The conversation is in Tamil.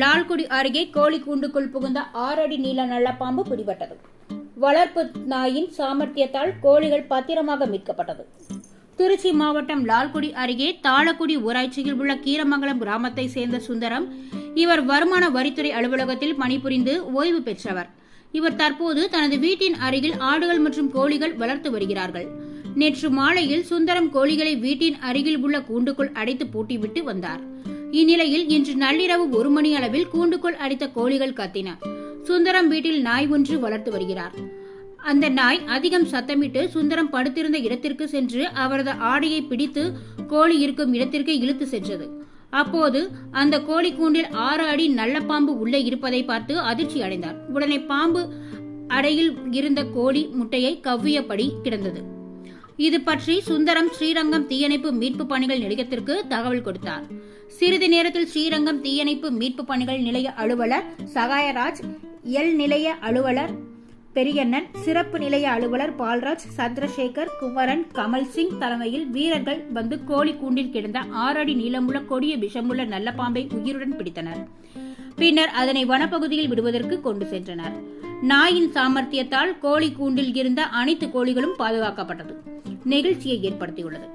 லால்குடி அருகே கோழி கூண்டுக்குள் புகுந்த ஆறு அடி நீள நல்லப்பாம்பு பிடிபட்டது. வளர்ப்பு நாயின் சாமர்த்தியத்தால் கோழிகள் பத்திரமாக மீட்கப்பட்டது. திருச்சி மாவட்டம் லால்குடி அருகே தாளக்குடி ஊராட்சியில் உள்ள கீரமங்கலம் கிராமத்தை சேர்ந்த சுந்தரம் இவர் வருமான வரித்துறை அலுவலகத்தில் பணிபுரிந்து ஓய்வு பெற்றவர். இவர் தற்போது தனது வீட்டின் அருகில் ஆடுகள் மற்றும் கோழிகள் வளர்த்து வருகிறார்கள். நேற்று மாலையில் சுந்தரம் கோழிகளை வீட்டின் அருகில் உள்ள கூண்டுக்குள் அடைத்து பூட்டிவிட்டு வந்தார். இந்நிலையில் இன்று நள்ளிரவு ஒரு மணி அளவில் கூண்டுக்குள் அடித்த கோழிகள் கத்தின. சுந்தரம் வீட்டில் நாய் ஒன்று வளர்த்து வருகிறார். அந்த நாய் அதிகம் சத்தமிட்டு சுந்தரம் படுத்திருந்த இடத்திற்கு சென்று அவரது ஆடையை பிடித்து கோழி இருக்கும் இடத்திற்கு இழுத்து சென்றது. அப்போது அந்த கோழி கூண்டில் ஆறு அடி நல்ல பாம்பு உள்ளே இருப்பதை பார்த்து அதிர்ச்சி அடைந்தார். உடனே பாம்பு அடையில் இருந்த கோழி முட்டையை கவ்வியபடி கிடந்தது. இது பற்றி சுந்தரம் ஸ்ரீரங்கம் தீயணைப்பு மீட்பு பணிகள் நிலையத்திற்கு தகவல் கொடுத்தார். சிறிது நேரத்தில் ஸ்ரீரங்கம் தீயணைப்பு மீட்பு பணிகள் நிலைய அலுவலர் சகாயராஜ் எல் நிலைய அலுவலர் பெரியண்ணன் சிறப்பு நிலைய அலுவலர் பால்ராஜ் சந்திரசேகர் குமரன் கமல் சிங் தலைமையில் வீரர்கள் வந்து கோழி கூண்டில் கிடந்த ஆறு அடி நீளமுள்ள கொடிய விஷமுள்ள நல்ல பாம்பை உயிருடன் பிடித்தனர். பின்னர் அதனை வனப்பகுதியில் விடுவதற்கு கொண்டு சென்றனர். நாயின் சாமர்த்தியத்தால் கோழி கூண்டில் இருந்த அனைத்து கோழிகளும் பாதுகாக்கப்பட்டது. நெகிழ்ச்சியை ஏற்படுத்தியுள்ளது.